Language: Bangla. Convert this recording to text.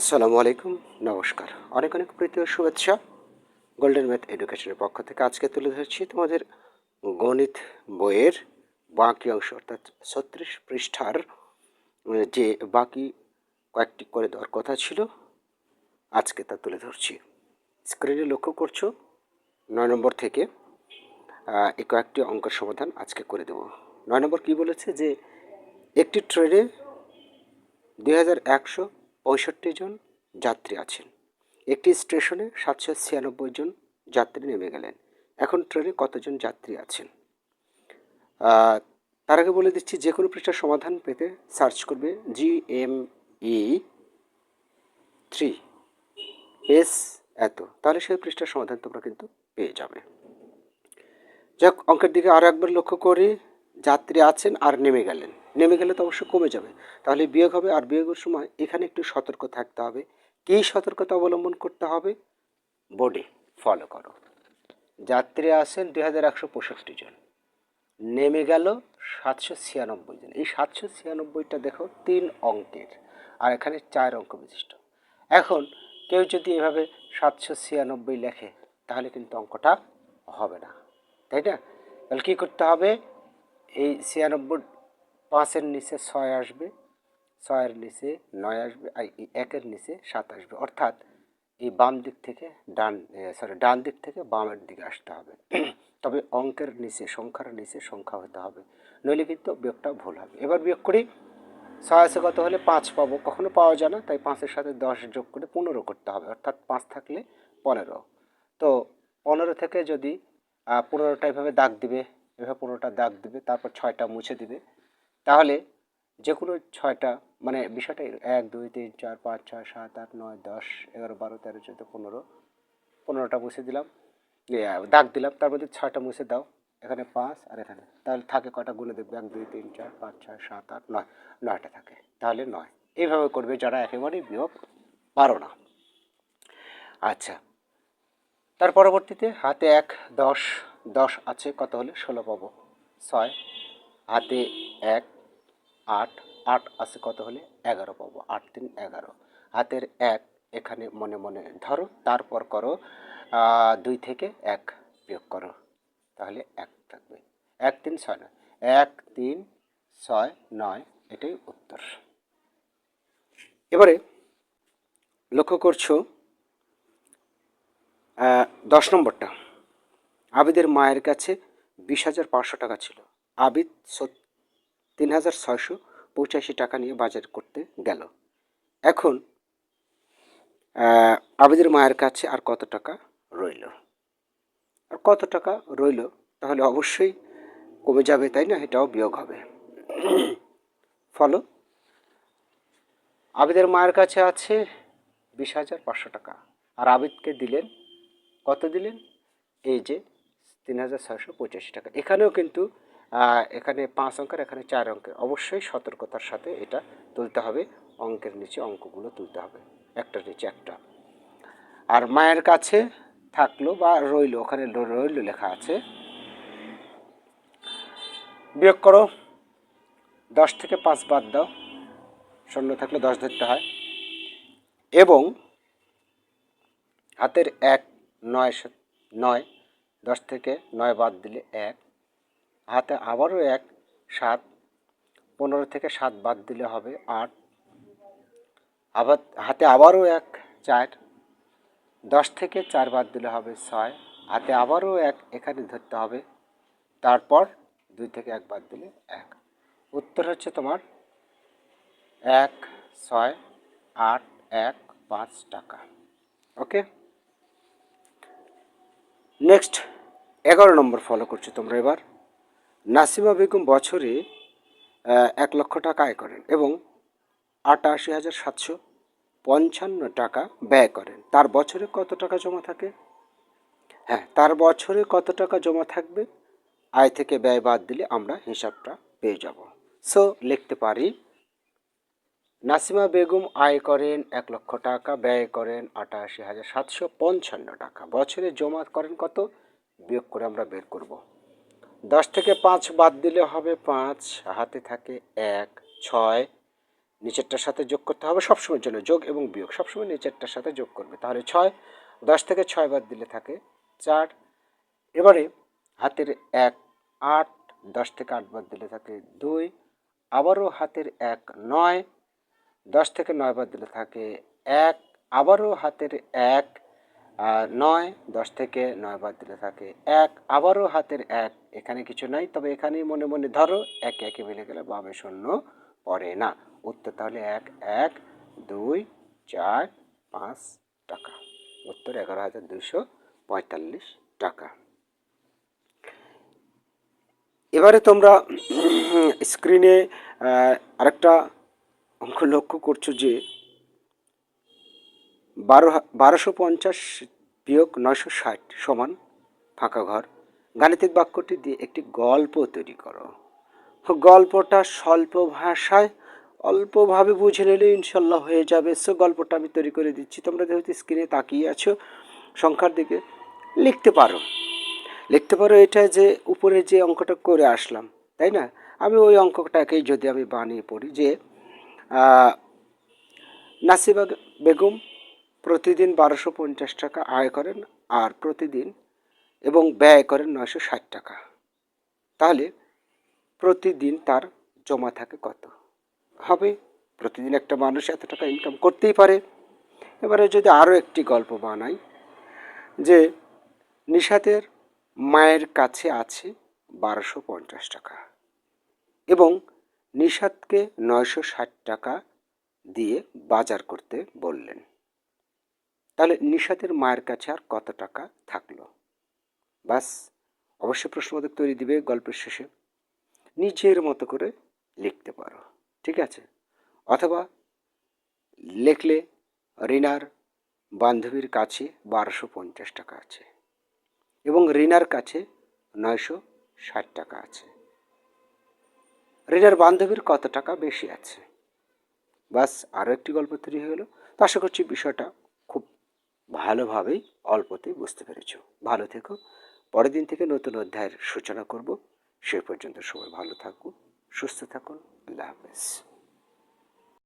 আসসালামু আলাইকুম, নমস্কার। অনেক অনেক প্রীতি ও শুভেচ্ছা গোল্ডেন ম্যাথ এডুকেশনের পক্ষ থেকে আজকে তুলে ধরছি তোমাদের গণিত বইয়ের বাকি অংশ, অর্থাৎ ছত্রিশ পৃষ্ঠার যে বাকি কয়েকটি করে দেওয়ার কথা ছিল, আজকে তা তুলে ধরছি। স্ক্রিনে লক্ষ্য করছ, নয় নম্বর থেকে এই কয়েকটি অঙ্কের সমাধান আজকে করে দেব। নয় নম্বর কী বলেছে যে, একটি ট্রেনে দুই হাজার একশো পঁয়ষট্টি জন যাত্রী আছেন। একটি স্টেশনে সাতশো ছিয়ানব্বই জন যাত্রী নেমে গেলেন। এখন ট্রেনে কতজন যাত্রী আছেন? তার আগে বলে দিচ্ছি যে কোনো পৃষ্ঠার সমাধান পেতে সার্চ করবে G M E three S এত। তাহলে সেই পৃষ্ঠার সমাধান তোমরা কিন্তু পেয়ে যাবে। যাক, অঙ্কের দিকে আরও একবার লক্ষ্য করি, যাত্রী আছেন আর নেমে গেলেন। নেমে গেলে তো অবশ্যই কমে যাবে। তাহলে বিয়োগ হবে আর বিয়োগের সময় এখানে একটু সতর্ক থাকতে হবে। কী সতর্কতা অবলম্বন করতে হবে? বোর্ডে ফলো করো। যাত্রী আসেন দুই হাজার একশো পঁয়ষট্টি জন। নেমে গেল সাতশো ছিয়ানব্বই জন। এই সাতশো ছিয়ানব্বইটা দেখো তিন অঙ্কের, আর এখানে চার অঙ্ক বিশিষ্ট। এখন কেউ যদি এভাবে সাতশো ছিয়ানব্বই লেখে, তাহলে কিন্তু অঙ্কটা হবে না। তাই না? তাহলে কী করতে হবে? এই ছিয়ানব্বই পাঁচের নিচে ছয় আসবে, ছয়ের নিচে নয় আসবে একের নিচে সাত আসবে। অর্থাৎ এই বাম দিক থেকে ডান সরি ডান দিক থেকে বামের দিকে আসতে হবে। তবে অঙ্কের নিচে, সংখ্যার নিচে সংখ্যা হতে হবে। নইলে কিন্তু বিয়োগটা ভুল হবে। এবার বিয়োগ করি। ছয় আছে কত হলে পাঁচ পাবো। কখনো পাওয়া যায় না, তাই পাঁচের সাথে দশ যোগ করে পনেরো করতে হবে। অর্থাৎ পাঁচ থাকলে পনেরো। তো পনেরো থেকে যদি পনেরোটা এভাবে দাগ দিবে, এভাবে পনেরোটা দাগ দিবে, তারপর ছয়টা মুছে দিবে তাহলে যে কোনো ছয়টা মানে বিষয়টা এক, দুই, তিন, চার, পাঁচ, ছয়, সাত, আট, নয়, দশ, এগারো, বারো, তেরো, চোদ্দ, পনেরো, পনেরোটা মুছে দিলাম। দাগ দিলাম, তার মধ্যে ছয়টা মুছে দাও, এখানে পাঁচ আর এখানে। তাহলে থাকে কটা গুনে দেখবে, এক, দুই, তিন, চার, পাঁচ, ছয়, সাত, আট, নয়, নয়টা থাকে। তাহলে নয়। এইভাবে করবে যারা একেবারেই বিয়োগ পারো না। আচ্ছা তার পরবর্তীতে হাতে এক, দশ দশ আছে, কত হলে? ষোলো পাবো। ছয়, হাতে এক আট আট আছে কত হলে? এগারো পাবো। আট তিন এগারো। হাতের এক এখানে মনে মনে ধরো, তারপর করো দুই থেকে এক বিয়োগ করো। তাহলে এক থাকবে। এক তিন ছয় নয়। এক তিন ছয় নয়, এটাই উত্তর। এবারে লক্ষ্য করছ দশ নম্বরটা। আবিদের মায়ের কাছে বিশ হাজার পাঁচশো টাকা ছিল। আবিদ সত- তিন হাজার ছয়শো পঁচাশি টাকা নিয়ে বাজার করতে গেল। এখন আবিদের মায়ের কাছে আর কত টাকা রইল? আর কত টাকা রইল? তাহলে অবশ্যই কমে যাবে, তাই না? এটাও বিয়োগ হবে। ফলো আবিদের মায়ের কাছে আছে বিশ হাজার পাঁচশো টাকা। আর আবিদকে দিলেন, কত দিলেন? এই যে তিন হাজার ছয়শো পঁচাশি টাকা। এখানেও কিন্তু এখানে পাঁচ অঙ্কের, এখানে চার অঙ্কের। অবশ্যই সতর্কতার সাথে এটা তুলতে হবে। অঙ্কের নিচে অঙ্কগুলো তুলতে হবে। একটার নিচে একটা। আর মায়ের কাছে থাকল বা রইল, ওখানে রইল লেখা আছে। বিয়োগ করো। দশ থেকে পাঁচ বাদ দাও। শূন্য থাকলে দশ ধরতে হয়। এবং হাতের এক, নয় নয়, দশ থেকে নয় বাদ দিলে এক। হাতে আবারও এক সাত, পনেরো থেকে সাত বাদ দিলে হবে আট। আবার হাতে আবারও এক চার, দশ থেকে চার বাদ দিলে হবে ছয়। হাতে আবারও এক এখানে ধরতে হবে, তারপর দুই থেকে এক বাদ দিলে এক। উত্তর হচ্ছে তোমার এক, ছয়, আট, এক, পাঁচ টাকা। ওকে? নেক্সট, এগারো নম্বর ফলো করছ তোমরা এবার। নাসিমা বেগম বছরে এক লক্ষ টাকা আয় করেন এবং আটাশি হাজার সাতশো পঞ্চান্ন টাকা ব্যয় করেন। তার বছরে কত টাকা জমা থাকে? হ্যাঁ তার বছরে কত টাকা জমা থাকবে? আয় থেকে ব্যয় বাদ দিলে আমরা হিসাবটা পেয়ে যাব। সো লিখতে পারি, নাসিমা বেগম আয় করেন এক লক্ষ টাকা, ব্যয় করেন আটাশি হাজার সাতশো পঞ্চান্ন টাকা। বছরে জমা করেন কত? বিয়োগ করে আমরা বের করব। দশ থেকে পাঁচ বাদ দিলে হবে পাঁচ হাতে থাকে এক, ছয়। নিচেরটার সাথে যোগ করতে হবে সবসময়ের জন্য যোগ এবং বিয়োগ। সবসময় নিচেরটার সাথে যোগ করবে। তাহলে ছয়, দশ থেকে ছয় বাদ দিলে থাকে চার। এবারে হাতের এক, আট, দশ থেকে আট বাদ দিলে থাকে দুই। আবারও হাতের এক, নয়। দশ থেকে নয় বাদ দিলে থাকে এক। আবারও হাতের এক আর নয়, দশ থেকে নয় বাদ দিলে থাকে এক। আবারও হাতের এক। এখানে কিছু নাই, তবে এখানে মনে মনে ধরো এক একে মিলে গেলে বামে শূন্য পড়ে না। উত্তর তাহলে এক এক, দুই, চার, পাঁচ টাকা। উত্তর এগারো হাজার দুশো পঁয়তাল্লিশ টাকা। এবারে তোমরা স্ক্রিনে আরেকটা অঙ্ক লক্ষ্য করছ যে বারো বারোশো পঞ্চাশ বিয়োগ নয়শো ষাট সমান ফাঁকা ঘর। গাণিতিক বাক্যটি দিয়ে একটি গল্প তৈরি করো। গল্পটা স্বল্প ভাষায় অল্পভাবে বুঝে নিলে ইনশাল্লাহ হয়ে যাবে। সো, গল্পটা আমি তৈরি করে দিচ্ছি। তোমরা যেহেতু স্ক্রিনে তাকিয়ে আছো, সংখ্যার দিকে লিখতে পারো। লিখতে পারো এটা যে উপরে যে অঙ্কটা করে আসলাম, তাই না? আমি ওই অঙ্কটাকেই যদি আমি বানিয়ে পড়ি যে নাসিবা বেগম প্রতিদিন বারোশো পঞ্চাশ টাকা আয় করেন আর প্রতিদিন এবং ব্যয় করেন নয়শো ষাট টাকা। তাহলে প্রতিদিন তার জমা থাকে কত? হবে প্রতিদিন একটা মানুষ এত টাকা ইনকাম করতেই পারে। এবারে যদি আরও একটি গল্প বানাই, যে নিশাতের মায়ের কাছে আছে বারোশো পঞ্চাশ টাকা এবং নিশাতকে নয়শো ষাট টাকা দিয়ে বাজার করতে বললেন। তাহলে নিশাতের মায়ের কাছে আর কত টাকা থাকল? বাস, অবশ্যই প্রশ্নবোধক তৈরি দিবে গল্পের শেষে। নিজের মতো করে লিখতে পারো, ঠিক আছে? অথবা লেখলে রিনার বান্ধবীর কাছে বারোশো পঞ্চাশ টাকা আছে এবং রিনার কাছে নয়শো ষাট টাকা আছে। রিনার বান্ধবীর কত টাকা বেশি আছে? বাস আরও একটি গল্প তৈরি হয়ে গেলো। তো আশা করছি বিষয়টা ভালোভাবেই অল্পতেই বুঝতে পেরেছ। ভালো থেকো। পরের দিন থেকে নতুন অধ্যায়ের সূচনা করব। সে পর্যন্ত সবাই ভালো থাকুন, সুস্থ থাকুন। আল্লাহ হাফেজ।